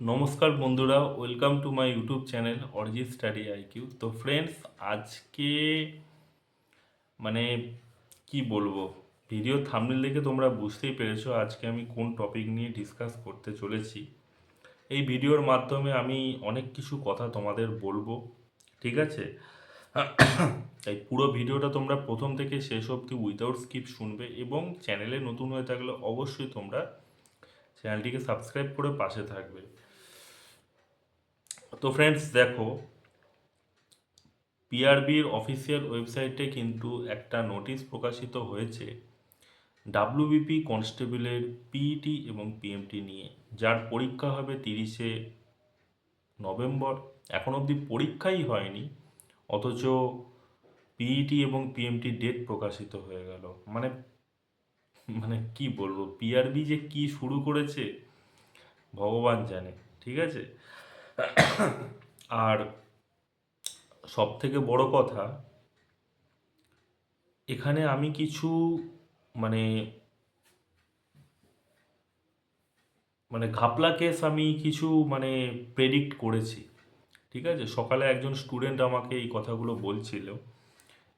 নমস্কার বন্ধুরা welcome to my YouTube channel Arijit study IQ তো ফ্রেন্ডস আজকে মানে কি বলব? ভিডিও থামনেল দেখে তোমরা বুঝতেই পেরেছ আজকে আমি কোন টপিক নিয়ে ডিসকাস করতে চলেছি। এই ভিডিওর মাধ্যমে আমি অনেক কিছু কথা তোমাদের বলব, ঠিক আছে? তাই পুরো ভিডিওটা তোমরা প্রথম থেকে শেষ অবধি উইদাউট স্কিপ শুনবে এবং চ্যানেলে নতুন হয়ে থাকলে অবশ্যই তোমরা চ্যানেলটিকে সাবস্ক্রাইব করে পাশে থাকবে। তো ফ্রেন্ডস দেখো পিআরবির অফিসিয়াল ওয়েবসাইটে কিন্তু একটা নোটিশ প্রকাশিত হয়েছে ডাব্লিউবিপি কনস্টেবলের পিইটি এবং পিএমটি নিয়ে। যার পরীক্ষা হবে তিরিশে নভেম্বর। এখন অবধি পরীক্ষাই হয়নি, অথচ পিইটি এবং পিএমটি ডেট প্রকাশিত হয়ে গেল। মানে মানে কি বলব পিআরবি যে কি শুরু করেছে, ভগবান জানে, ঠিক আছে? আর সব থেকে বড় কথা, এখানে আমি কিছু মানে মানে ঘাপলা কেস আমি কিছু মানে প্রেডিক্ট করেছি, ঠিক আছে? সকালে একজন স্টুডেন্ট আমাকে এই কথাগুলো বলছিল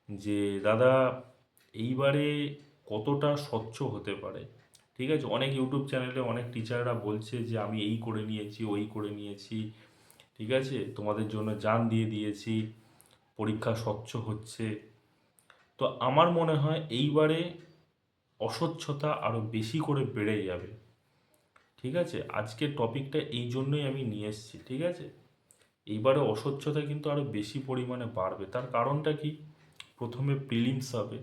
যে, দাদা, এইবারে কতটা স্বচ্ছ হতে পারে? ঠিক আছে? অনেক ইউটিউব চ্যানেলে অনেক টিচাররা বলছে যে, আমি এই করে নিয়েছি, ওই করে নিয়েছি ঠিক আছে? তোমাদের জন্য জান দিয়ে দিয়েছি, পরীক্ষা স্বচ্ছ হচ্ছে। তো আমার মনে হয় এইবারে অস্বচ্ছতা আরও বেশি করে বেড়ে যাবে। ঠিক আছে? আজকের টপিকটা এই জন্যই আমি নিয়ে এসেছি, ঠিক আছে? এইবারে অস্বচ্ছতা কিন্তু আরও বেশি পরিমাণে বাড়বে। তার কারণটা কি? প্রথমে প্রিলিমস হবে,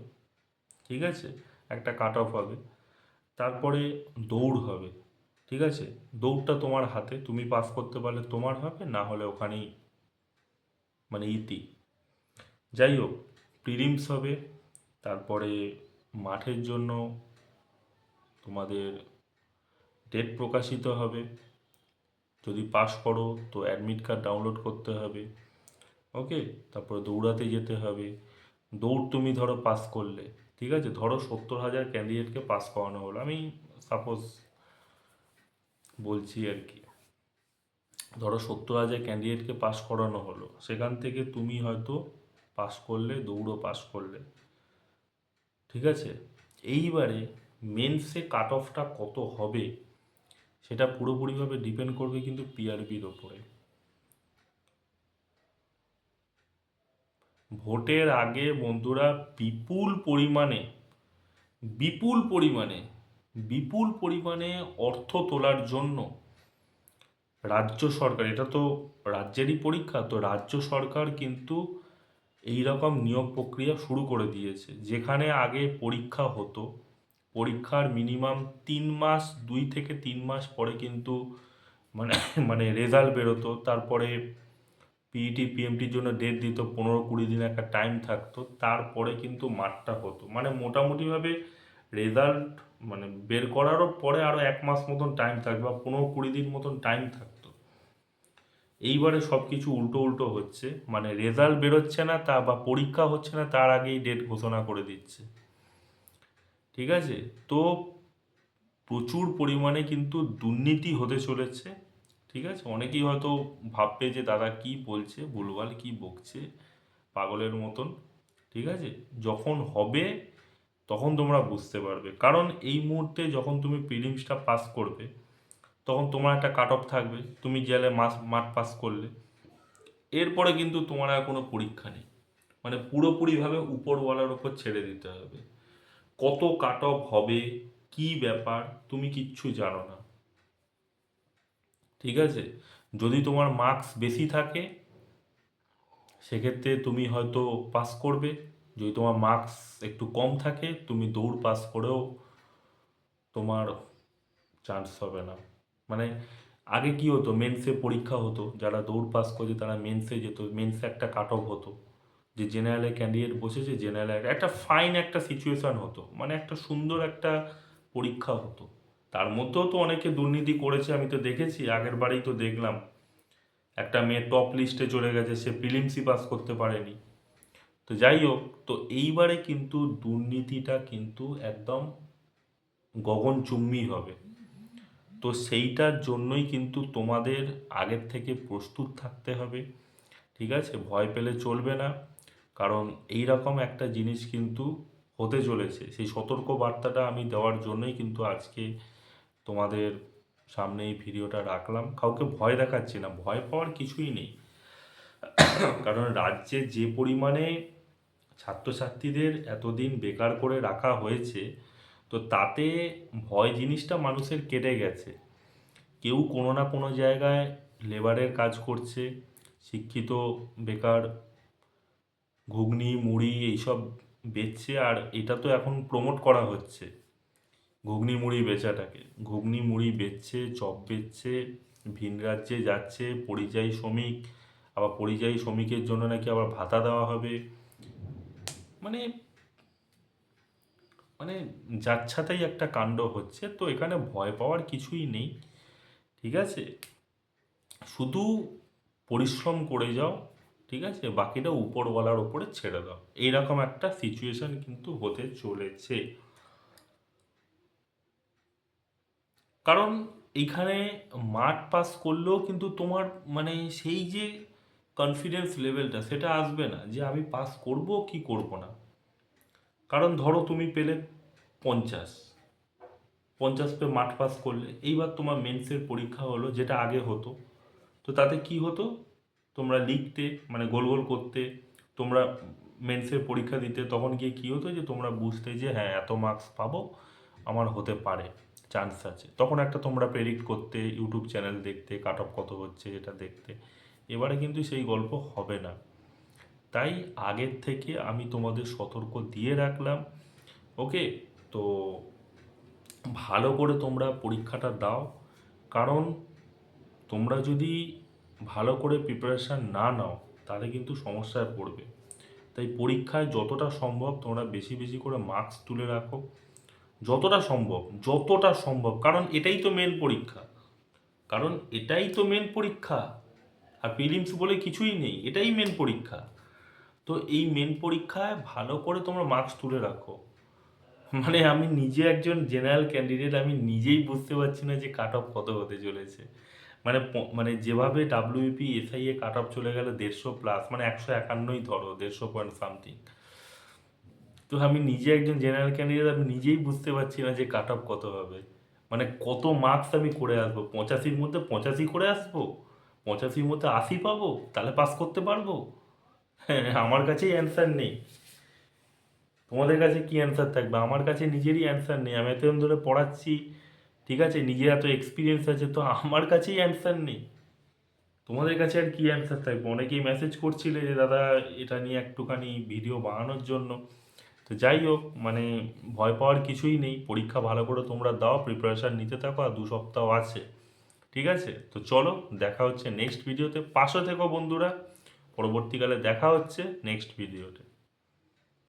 ঠিক আছে? একটা কাট অফ হবে। তারপরে দৌড় হবে। ঠিক আছে? দৌড়টা তোমার হাতে, তুমি পাস করতে পারলে তোমার হবে, না হলে ওখানেই মানে ইতি। যাই হোক প্রিলিমস হবে, তারপরে মাঠের জন্য তোমাদের ডেট প্রকাশিত হবে। যদি পাস করো, তো অ্যাডমিট কার্ড ডাউনলোড করতে হবে। ওকে তারপরে দৌড়াতে যেতে হবে। দৌড় তুমি ধরো পাস করলে, ঠিক আছে? ধরো সত্তর হাজার ক্যান্ডিডেটকে পাস করানো হলো। আমি সাপোজ বলছি আর কি। ধরো সত্তর হাজার ক্যান্ডিডেটকে পাস করানো হলো, সেখান থেকে তুমি হয়তো পাস করলে, দৌড়ও পাস করলে। ঠিক আছে? এইবারে মেন্সে কাট অফটা কত হবে, সেটা পুরোপুরিভাবে ডিপেন্ড করবে কিন্তু পিআরবির ওপরে। ভোটের আগে বন্ধুরা বিপুল পরিমাণে বিপুল পরিমাণে বিপুল পরিমাণে অর্থ তোলার জন্য রাজ্য সরকার, এটা তো রাজ্যেরই পরীক্ষা, তো রাজ্য সরকার কিন্তু এই রকম নিয়োগ প্রক্রিয়া শুরু করে দিয়েছে। যেখানে আগে পরীক্ষা হতো, পরীক্ষার মিনিমাম তিন মাস, দুই থেকে তিন মাস পরে কিন্তু মানে মানে রেজাল্ট বেরোতো। তারপরে পিইটি পিএমটির জন্য ডেট দিত, পনেরো কুড়ি দিন একটা টাইম থাকতো। তারপরে কিন্তু মাঠটা হতো। মানে মোটামুটিভাবে রেজাল্ট মানে বের করারও পরে আরও এক মাস মতন টাইম থাকবে বা পনেরো কুড়ি দিন মতন টাইম থাকতো। এইবারে সব কিছু উল্টো উল্টো হচ্ছে। মানে রেজাল্ট বেরোচ্ছে না তা বা পরীক্ষা হচ্ছে না তার আগেই ডেট ঘোষণা করে দিচ্ছে। ঠিক আছে? তো প্রচুর পরিমাণে কিন্তু দুর্নীতি হতে চলেছে। ঠিক আছে? অনেকেই হয়তো ভাববে যে দাদা কি বলছে, ভুলভাল কি বকছে, পাগলের মতন। ঠিক আছে? যখন হবে তখন তোমরা বুঝতে পারবে। কারণ এই মুহূর্তে যখন তুমি প্রিলিমসটা পাস করবে, তখন তোমার একটা কাট অফ থাকবে, তুমি জেলে মাস, মাঠ পাস করলে। এরপরে কিন্তু তোমার আর কোনো পরীক্ষা নেই। মানে পুরোপুরিভাবে উপরওয়ালার ওপর ছেড়ে দিতে হবে। কত কাট অফ হবে, কি ব্যাপার, তুমি কিচ্ছু জানো না। ঠিক আছে? যদি তোমার মার্কস বেশি থাকে, সেক্ষেত্রে তুমি হয়তো পাস করবে। যদি তোমার মার্কস একটু কম থাকে, তুমি দৌড় পাস করেও তোমার চান্স হবে না। মানে আগে কি হতো মেন্সে পরীক্ষা হতো, যারা দৌড় পাস করছে তারা মেন্সে যেত মেন্সে একটা কাট অফ হতো। যে জেনারেলে ক্যান্ডিডেট বসেছে জেনারেলে একটা ফাইন একটা সিচুয়েশান হতো। মানে একটা সুন্দর একটা পরীক্ষা হতো। তার মধ্যেও তো অনেকে দুর্নীতি করেছে, আমি তো দেখেছি, আগের বারেই তো দেখলাম। একটা মেয়ে টপ লিস্টে চলে গেছে, সে প্রিলিমসি পাস করতে পারেনি। তো যাই হোক, তো এইবারে কিন্তু দুর্নীতিটা কিন্তু একদম গগনচুম্বী হবে। তো সেইটার জন্যই কিন্তু তোমাদের আগের থেকে প্রস্তুত থাকতে হবে, ঠিক আছে? ভয় পেলে চলবে না, কারণ এই রকম একটা জিনিস কিন্তু হতে চলেছে। সেই সতর্ক বার্তাটা আমি দেওয়ার জন্যই কিন্তু আজকে তোমাদের সামনে এই ভিডিওটা রাখলাম। কাউকে ভয় দেখাচ্ছি না, ভয় পাওয়ার কিছুই নেই। কারণ রাজ্যে যে পরিমাণে ছাত্রছাত্রীদের এতদিন বেকার করে রাখা হয়েছে, তো তাতে ভয় জিনিসটা মানুষের কেটে গেছে। কেউ কোনো না কোনো জায়গায় লেবারের কাজ করছে, শিক্ষিত, বেকার, ঘুগনি, মুড়ি এইসব বেচছে, আর এটা তো এখন প্রমোট করা হচ্ছে। ঘুগনি, মুড়ি বেচাটাকে। ঘুগনি, মুড়ি বেচছে, চপ বেচছে, ভিন রাজ্যে যাচ্ছে, পরিযায়ী শ্রমিক, আবার পরিযায়ী শ্রমিকের জন্য নাকি আবার ভাতা দেওয়া হবে। মানে মানে যাচ্ছাতাই একটা কাণ্ড হচ্ছে, তো এখানে ভয় পাওয়ার কিছুই নেই, ঠিক আছে? শুধু পরিশ্রম করে যাও, ঠিক আছে? বাকিটা উপরওয়ালার ওপরে ছেড়ে দাও। এইরকম একটা সিচুয়েশন কিন্তু হতে চলেছে। কারণ এইখানে মাঠ পাস করলেও কিন্তু তোমার মানে সেই যে কনফিডেন্স লেভেলটা সেটা আসবে না যে আমি পাস করব কি করব না। কারণ ধরো তুমি পেলে পঞ্চাশ পঞ্চাশ পে মাঠ পাস করলে, এইবার তোমার মেন্সের পরীক্ষা হলো যেটা আগে হতো। তো তাতে কি হতো? তোমরা লিখতে মানে গোল গোল করতে, তোমরা মেন্সের পরীক্ষা দিতে, তখন গিয়ে কী হতো যে তোমরা বুঝতে যে হ্যাঁ এত মার্কস পাবো, আমার হতে পারে চান্স আছে। তখন একটা তোমরা প্রেডিক্ট করতে ইউটিউব চ্যানেল দেখতে কাট অফ কত হচ্ছে, এটা দেখতে। এবারে কিন্তু সেই গল্প হবে না। তাই আগের থেকে আমি তোমাদের সতর্ক দিয়ে রাখলাম। ওকে তো ভালো করে তোমরা পরীক্ষাটা দাও। কারণ তোমরা যদি ভালো করে প্রিপারেশান না নাও, তাহলে কিন্তু সমস্যায় পড়বে। তাই পরীক্ষায় যতটা সম্ভব তোমরা বেশি বেশি করে মার্কস তুলে রাখো। যতটা সম্ভব যতটা সম্ভব। কারণ এটাই তো মেন পরীক্ষা। কারণ এটাই তো মেন পরীক্ষা। আর প্রিলিমস বলে কিছুই নেই, এটাই মেন পরীক্ষা। তো এই মেন পরীক্ষায় ভালো করে তোমরা মার্কস তুলে রাখো। মানে আমি নিজে একজন জেনারেল ক্যান্ডিডেট আমি নিজেই বুঝতে পারছি না যে কাট অফ কত হতে চলেছে। মানে মানে যেভাবে ডাব্লিউপি এসআই এ কাট অফ চলে গেল দেড়শো প্লাস মানে একশো একান্নই ধরো, দেড়শো পয়েন্ট সামথিং তো আমি নিজে একজন জেনারেল ক্যান্ডিডেট আমি নিজেই বুঝতে পারছি না যে কাট অফ কত হবে। মানে কত মার্কস আমি করে আসব? পঁচাশির মধ্যে পঁচাশি করে আসব? পঁচাশির মধ্যে আশি পাবো, তাহলে পাস করতে পারব? হ্যাঁ আমার কাছেই অ্যান্সার নেই। তোমাদের কাছে কি অ্যান্সার থাকবে? আমার কাছে নিজেরই অ্যান্সার নেই। আমি এতদিন ধরে পড়াচ্ছি, ঠিক আছে? নিজের এত এক্সপিরিয়েন্স আছে, তো আমার কাছেই অ্যান্সার নেই। তোমাদের কাছে আর কি অ্যান্সার থাকবে? অনেকেই মেসেজ করছিলে যে, দাদা, এটা নিয়ে একটুখানি ভিডিও বানানোর জন্য। তো যাই হোক মানে ভয় পাওয়ার কিছুই নেই। পরীক্ষা ভালো করে তোমরা দাও প্রিপারেশান নিতে থাকো, আর দু সপ্তাহ আছে। ঠিক আছে? তো চলো, দেখা হচ্ছে নেক্সট ভিডিওতে পাশে থেকো বন্ধুরা। পরবর্তীকালে দেখা হচ্ছে নেক্সট ভিডিওতে